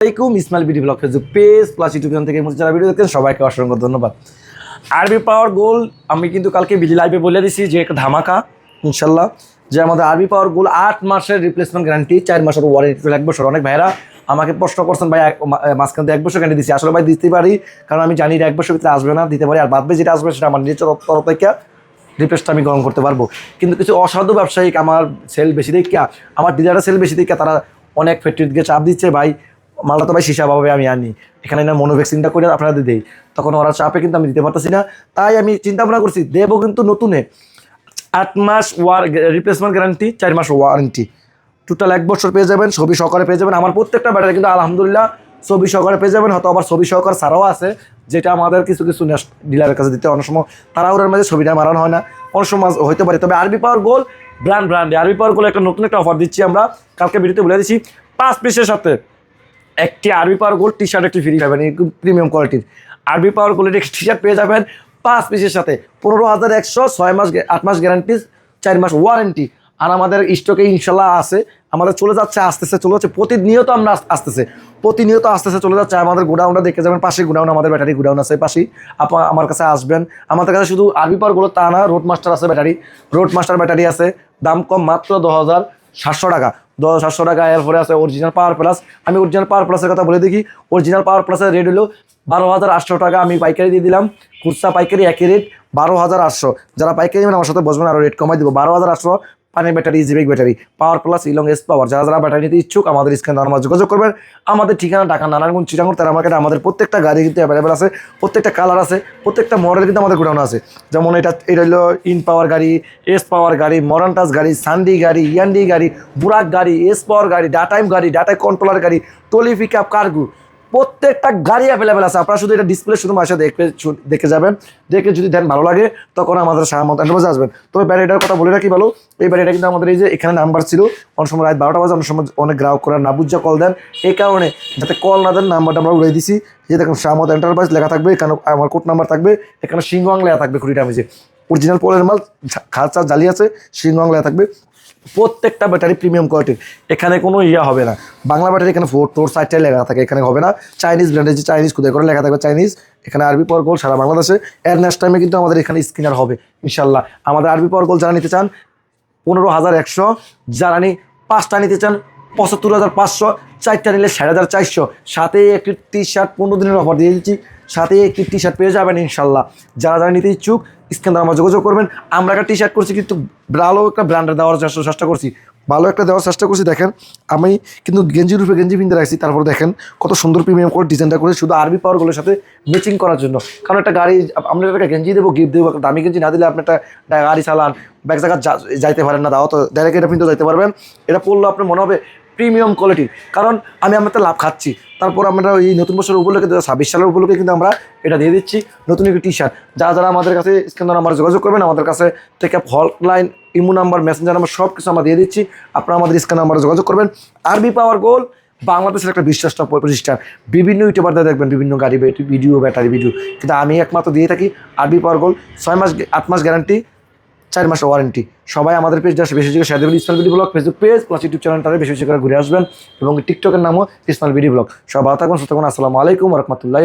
আসসালামাইকুম Ismail BD blog Facebook page plus YouTube channel থেকে যারা ভিডিও দেখতেন সবাইকে অসংখ্য ধন্যবাদ। আরবি পাওয়ার গোল আমি কিন্তু কালকে বিজি লাইভে বলে দিছি যে একটা ধামাকা, ইনশাল্লাহ, যে আমাদের আরবি পাওয়ার গোল আট মাসের রিপ্লেসমেন্ট গ্যারান্টি চার মাসের ওয়ারেন্টি এক বছর। অনেক ভাইরা আমাকে প্রশ্ন করছেন, ভাই মাঝখান থেকে এক বছর গ্যারান্টি দিচ্ছি আসলে ভাই, দিতে পারি, কারণ আমি জানি এক বছর ভিতরে আসবে না, দিতে পারি। আর বাদবে যেটা আসবে, সেটা আমার নিজের তরফ থেকে রিপ্লেসটা আমি গ্রহণ করতে পারব। কিন্তু কিছু অসাধু ব্যবসায়িক, আমার সেল বেশি দেখা আমার ডিলারের সেল বেশি দেখা তারা অনেক ফ্যাক্টরির দিকে চাপ দিচ্ছে, ভাই মালটা তো ভাই হিসাবে আমি আনি। এখানে না মনোভ্যাক্সিনটা করে আপনাদের দেই। তখন ওরা চাপে কিন্তু আমি দিতে পারতেছি না। তাই আমি চিন্তা ভাবনা করছি, দেবো কিন্তু নতুনে। আট মাস ওয়ার রিপ্লেসমেন্ট গ্যারান্টি চার মাস ওয়ারেন্টি টোটাল এক বছর পেয়ে যাবেন, ছবি সহকারে পেয়ে যাবেন। আমার প্রত্যেকটা ব্যাটারি কিন্তু আলহামদুলিল্লাহ ছবি সহকারে পেয়ে যাবেন, হয়তো আবার ছবি সহকার ছাড়াও আছে, যেটা আমাদের কিছু কিছু ডিলারের কাছে দিতে অনেক সময় তারা ওর মাঝে ছবিটা মারানো হয় না। অনেক সময় হইতে পারে। তবে আরবি পাওয়ার গোল ব্র্যান্ড ব্র্যান্ডে আরবি পাওয়ার গোল একটা নতুন একটা অফার দিচ্ছি আমরা। কালকে ভিডিওতে বলে দিচ্ছি পাঁচ পিসের সাথে একটি RB power gold T shirt একটি ফ্রি পাবেন প্রিমিয়াম কোয়ালিটির আরবি পাওয়ার গোল্ডের একটি টি শার্ট পেয়ে যাবেন পাঁচ পিসের সাথে। পনেরো হাজার একশো ছয় মাস আট মাস গ্যারান্টি চার মাস ওয়ারেন্টি আর আমাদের স্টকে ইনশাল্লাহ আছে। আমাদের চলে যাচ্ছে, আসতেছে, চলে যাচ্ছে। প্রতিনিয়ত আমরা আসতেছে। প্রতিনিয়ত আসতেছে, চলে যাচ্ছে। আমাদের গোডাউনটা দেখে যাবেন পাশে গোডাউন, আমাদের ব্যাটারি গোডাউন আছে পাশেই। আপা, আমার কাছে আসবেন। আমাদের কাছে শুধু আরবি পাওয়ারগুলো তা না রোড মাস্টার আছে ব্যাটারি রোড মাস্টার ব্যাটারি আছে। দাম কম, মাত্র দশ হাজার। সাতশো টাকা। দশ, সাতশো টাকা, এরপরে আছে অরিজিনাল পাওয়ার প্লাস আমি অরিজিনাল পাওয়ার প্লাসের কথা বলে দেখি। অরিজিনাল পাওয়ার প্লাসের রেট হলো বারো হাজার আটশো টাকা। আমি পাইকারি দিয়ে দিলাম। খুচরা পাইকারি একই রেট বারো হাজার আটশো। যারা পাইকারি নেবেন, আমার সাথে বসবেন আরও রেট কমাই দেবো। বারো হাজার আটশো পানির ব্যাটারি জিবিক ব্যাটারি, পাওয়ার প্লাস ইলং এস পাওয়ার যারা যারা ব্যাটারি নিতে ইচ্ছুক, আমাদের স্ক্যান আমার যোগাযোগ করবেন। আমাদের ঠিকানা ঢাকা, নারায়ণগঞ্জ চিটাঙ্গুর তারা মার্কেটে আমাদের প্রত্যেকটা গাড়ি কিন্তু অ্যাভেলেবেল আছে, প্রত্যেকটা কালার আছে, প্রত্যেকটা মডেল কিন্তু আমাদের গোডাউন আছে। যেমন এটা এটা হলো ইন পাওয়ার গাড়ি এস পাওয়ার গাড়ি মরান্টাস গাড়ি সান্ডি গাড়ি ইয়ান্ডি গাড়ি বুরাক গাড়ি এস পাওয়ার গাড়ি ডাটাইম গাড়ি ডাটাই কন্ট্রোলার গাড়ি টলি পিক আপ কার্গো প্রত্যেকটা গাড়ি অ্যাভেলেবেল আছে। আপনারা শুধু এটা ডিসপ্লে শুধু মাসে দেখবে দেখে যাবেন। দেখে যদি দেন ভালো লাগে, তখন আমাদের সাহামত এন্টারপ্রাইজে আসবেন তবে ব্যারিটার কথা বলে রাখি ভালো, এই ব্যারিটা কিন্তু আমাদের এই যে এখানে নাম্বার ছিল, অনেক সময় রাত বারোটা বাজে, অনেক সময় অনেক গ্রাহক করার না বুঝা কল দেন। এই কারণে যাতে কল না দেন নাম্বারটা আমরা উড়ে দিছি। যে দেখুন সাহামত এন্টারপ্রাইজ লেখা থাকবে, এখানে আমার কোড নাম্বার থাকবে, এখানে সিংহং লেখা থাকবে কুড়িটা মেজে অরিজিনাল পোলের মাল খাল খাঁচা জালি আছে সিংহং লেখা থাকবে। প্রত্যেকটা ব্যাটারি প্রিমিয়াম কোয়ালিটির এখানে কোনো ইয়া হবে না। বাংলা ব্যাটারি এখানে ফোর টোর সাইডটাই লেখা থাকে, এখানে হবে না। চাইনিজ ব্র্যান্ডের যে চাইনিজ কোথায় করে লেখা থাকবে চাইনিজ এখানে আরবি পাওয়ার গোল সারা বাংলাদেশে। এর নেক্সট টাইমে কিন্তু আমাদের এখানে স্ক্রিনার হবে ইনশাল্লাহ আমাদের আরবি পাওয়ার গোল যারা নিতে চান, পনেরো হাজার একশো। যারা নি পাঁচটা নিতে চান, পঁচাত্তর হাজার পাঁচশো। চারটা নিলে ষাট হাজার চারশো। সাথে একটি টি শার্ট পনেরো দিনের অফার দিয়ে দিচ্ছি। সাথে একটি টি শার্ট পেয়ে যাবেন ইনশাল্লাহ যারা যারা নিতে ইচ্ছুক স্ক্যান আমার যোগাযোগ করবেন। আমরা একটা টি শার্ট করছি কিন্তু ভালো একটা ব্র্যান্ডের দেওয়ার চেষ্টা করছি। ভালো একটা দেওয়ার চেষ্টা করছি, দেখেন। আমি কিন্তু গেঞ্জির উপরে গেঞ্জি পিনতে রাখছি, তারপর দেখেন কত সুন্দর প্রিমিয়াম করে ডিজাইনটা করে শুধু আরবি পাওয়ারগুলোর সাথে ম্যাচিং করার জন্য। কারণ একটা গাড়ি, আমরা একটা গেঞ্জি দেবো গিফট দেবো, একটা দামি গেঞ্জি না দিলে আপনি একটা গাড়ি চালান এক জায়গায় যাইতে পারেন না, দাও তো ডাইরেক্ট এটা কিন্তু যাইতে পারবেন। এটা পড়লে আপনার মনে হবে প্রিমিয়াম কোয়ালিটির কারণ আমি আমার তো লাভ খাচ্ছি। তারপর আমরা এই নতুন বছর উপলক্ষে দু ছাব্বিশ সালের উপলক্ষে কিন্তু আমরা এটা দিয়ে দিচ্ছি নতুন একটি টি শার্ট যারা যারা আমাদের কাছে স্ক্যান নাম্বার যোগাযোগ করবেন, আমাদের কাছে থেকে hotline imo number messenger number সব কিছু আমরা দিয়ে দিচ্ছি। আপনারা আমাদের স্ক্যান নাম্বারে যোগাযোগ করবেন। আরবি পাওয়ার গোল, বাংলাদেশের একটা বিশ্বাসটা প্রতিষ্ঠান। বিভিন্ন ইউটিউবারদের দেখবেন, বিভিন্ন গাড়ি ভিডিও ব্যাটারি ভিডিও কিন্তু আমি একমাত্র দিয়ে থাকি আরবি পাওয়ার গোল। ছয় মাস, আট মাস গ্যারান্টি চার মাস ওয়ারেন্টি সবাই আমাদের পেজটা বেশি বেশি শেয়ার দেবেন। Ismail BD blog Facebook page plus YouTube channel বেশি বেশি করে ঘুরে আসবেন। এবং টিকটকের নামও ইসমাল বিডি ব্লগ সব ভালো থাকুন, সুস্থ থাকুন। আসসালামু আলাইকুম রহমতুল্লাহ